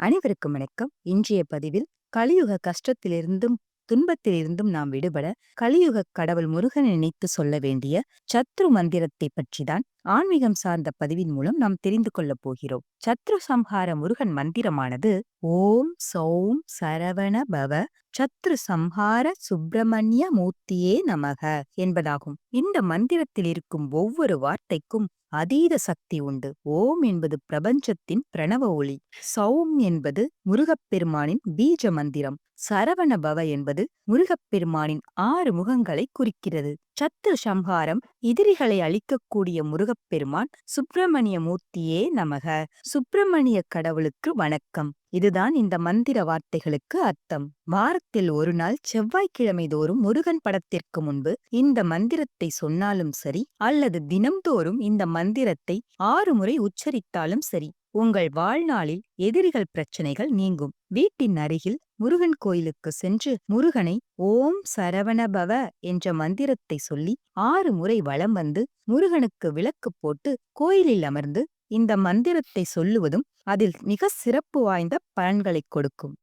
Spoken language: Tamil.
அனைவருக்கும் வணக்கம். இன்றைய பதிவில் கலியுக கஷ்டத்திலிருந்தும் துன்பத்திலிருந்தும் நாம் விடுபட கலியுக கடவுள் முருகன் நினைத்து சொல்ல வேண்டிய சத்ரு மந்திரத்தை பற்றிதான் ஆன்மீகம் சார்ந்த பதிவின் மூலம் நாம் தெரிந்து கொள்ளப் போகிறோம். சத்ரு சம்ஹார முருகன் மந்திரமானது ஓம் சௌம் சரவண பவ சத்ரு சம்ஹார சுப்பிரமணிய மூர்த்தியே நமக என்பதாகும். இந்த மந்திரத்தில் இருக்கும் ஒவ்வொரு வார்த்தைக்கும் அதீத சக்தி உண்டு. ஓம் என்பது பிரபஞ்சத்தின் பிரணவ ஒளி. சௌம் என்பது முருகப்பெருமானின் பீஜ மந்திரம். சரவண பவ என்பது முருகப்பெருமானின் ஆறு முகங்களை குறிக்கிறது. சத்ரு சம்ஹாரம் எதிரிகளை அழிக்கக்கூடிய முருக பெருமான் சுப்பிரமணிய மூர்த்தியே நமக. சுப்பிரமணிய கடவுளுக்கு வணக்கம். இதுதான் இந்த மந்திர வார்த்தைகளுக்கு அர்த்தம். வாரத்தில் ஒரு நாள் செவ்வாய்க்கிழமை தோறும் முருகன் படத்திற்கு முன்பு இந்த மந்திரத்தை சொன்னாலும் சரி அல்லது தினம்தோறும் இந்த மந்திரத்தை ஆறு முறை உச்சரித்தாலும் சரி உங்கள் வாழ்நாளில் எதிரிகள் பிரச்சனைகள் நீங்கும். வீட்டின் அருகில் முருகன் கோயிலுக்கு சென்று முருகனை ஓம் சரவணபவ என்ற மந்திரத்தை சொல்லி ஆறு முறை வலம் வந்து முருகனுக்கு விளக்கு போட்டு கோயிலில் அமர்ந்து இந்த மந்திரத்தை சொல்லுவதும் அதில் மிக சிறப்பு வாய்ந்த பலன்களைக் கொடுக்கும்.